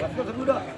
Let's go to the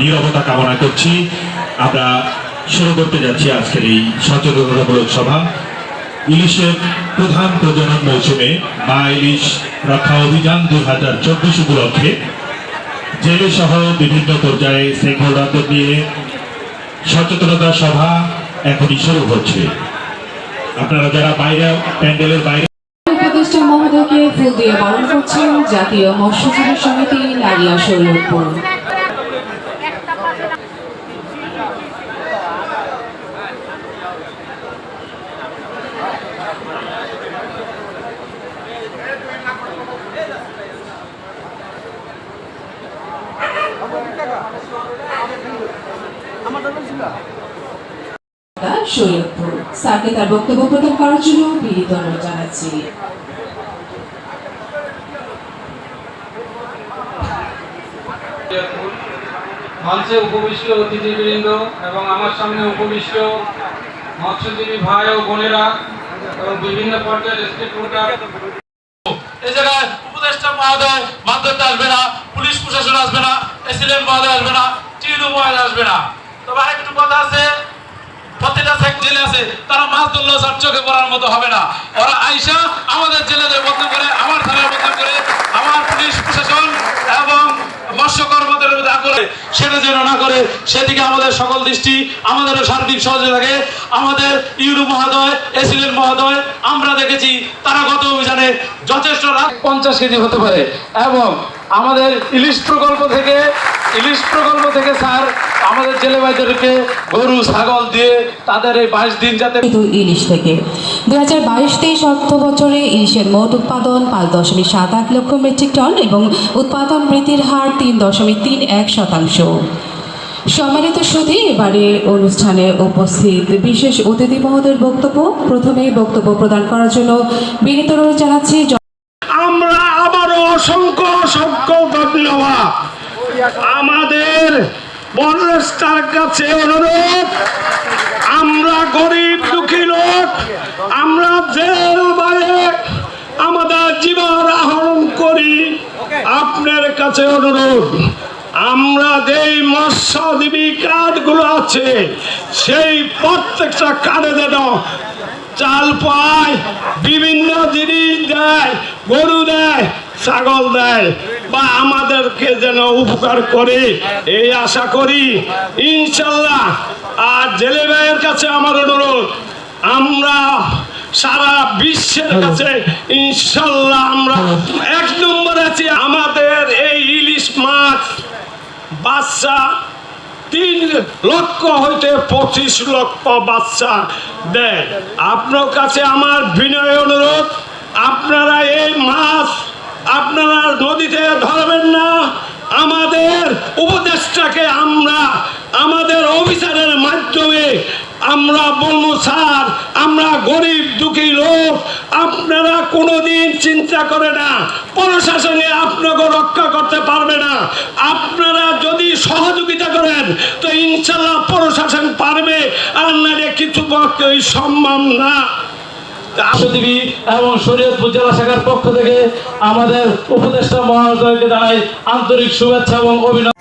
নীরবতা কামনা করছি। আমরা শুরু করতে যাচ্ছি আজকের এই সচেতনতামূলক সভা। ইলিশের প্রধান প্রজনন মৌসুমে মা ইলিশ রক্ষা অভিযান হাজার চব্বিশ উপলক্ষে জেলে সহ বিভিন্ন পর্যায়ে নিয়ে সচেতনতা সভা এখনই শুরু হচ্ছে। আপনারা যারা বাইরে, প্যান্ডেলের বাইরে মহোদয়কে ফুল দিয়ে বরণ করছেন জাতীয় মৎস্যজীবী সমিতি শরীয়তপুর স্যারকে তার বক্তব্য প্রদান করার জন্য বিনীত অনুরোধ জানাচ্ছি। মঞ্চে উপবিষ্ট অতিথিবৃন্দ এবং আমার সামনে উপবিষ্ট মৎস্যজীবী ভাই ও বোনেরা এবং বিভিন্ন পর্যায়ের এই জায়গায় উপদেষ্টা মহোদয় মাধ্যমে আসবে না পুলিশ প্রশাসন আসবে না। এসিডেন্ট মহোদয় আসবে না টিউনু মহোদয় আসবে না। তবে আরেকটু কথা আছে? প্রতিটা জেলে আছে। তারা মাছ ধরলেও চোখে পড়ার মতো হবে না। ওরা আইসা আমাদের জেলেদের বদনাম করে, আমার থানার বদনাম করে, আমার পুলিশ প্রশাসন এবং মৎস্য কর্মচারীর যা করে সেটা যেন না করে, সেদিকে আমাদের সকল দৃষ্টি, আমাদেরও সার্বিক সহযোগিতা থাকে আমাদের ইউরো মহোদয়, এসিলেন মহোদয়, আমরা দেখেছি, তারা গত অভিযানে যথেষ্ট পঞ্চাশ কেজি হতে পারে। এবং আমাদের ইলিশ প্রকল্প থেকে, ইলিশ প্রকল্প থেকে স্যার আমাদের জেলে ভাইদেরকে গরু, ছাগল দিয়ে তাদের এই বাইশ দিন যাতে ইলিশ থেকে। দু হাজার বাইশ তেইশ অর্থ বছরে ইলিশের মোট উৎপাদন পাঁচ দশমিক সাত আট লক্ষ মেট্রিক টন এবং উৎপাদন বৃদ্ধির হার তিন দশমিক তিন এক শতাংশ। সম্মানিত সুধী এবারে অনুষ্ঠানে উপস্থিত বিশেষ অতিথি মহোদয়ের বক্তব্য, প্রথমে বক্তব্য প্রদান করার জন্য বিনীত অনুরোধ জানাচ্ছি আমরা আবারও অসংখ্য অসংখ্য ধন্যবাদ। আমাদের বরস্টার কাছে অনুরোধ, আমরা গরিব, দুঃখী লোক, আমরা জেল বাইরে আমাদের জীবন আহরণ করি। আপনার কাছে অনুরোধ। আমরা যেই মৎস্যজীবী কার্ডগুলো আছে সেই প্রত্যেকটা কার্ডে যেন চাল পায় বিভিন্ন জিনিস দেয় গরু দেয় ছাগল দেয় বা আমাদেরকে যেন উপকার করে এই আশা করি ইনশাল্লাহ। আর জেলে ভাইয়ের কাছে আমার অনুরোধ আমরা সারা বিশ্বের কাছে ইনশাল্লাহ আমরা এক নম্বরে আছি আমাদের এই ইলিশ মাছ বাচ্চা, তিন লক্ষ হইতে পঁচিশ লক্ষ বাচ্চা। দেয় আপনার কাছে আমার বিনয় অনুরোধ, আপনারা এই মাছ আপনারা নদীতে ধরবেন না। আমাদের উপদেশটাকে আমরা, আমাদের অফিসারের মাধ্যমে আমরা বলব, স্যার, আমরা গরিব দুঃখী আপনারা কোনোদিন চিন্তা করে না, প্রশাসনে আপনাকে রক্ষা করতে পারবে না। আপনারা যদি সহযোগিতা করেন, তো ইনশাল্লাহ প্রশাসন পারবে, আর নাহলে কিছু পক্ষেই সম্ভব না। আশাদেবী এবং শরীয়তপুর জেলা শাখার পক্ষ থেকে আমাদের উপদেষ্টা মহোদয়কে জানাই আন্তরিক শুভেচ্ছা এবং অভিনন্দন।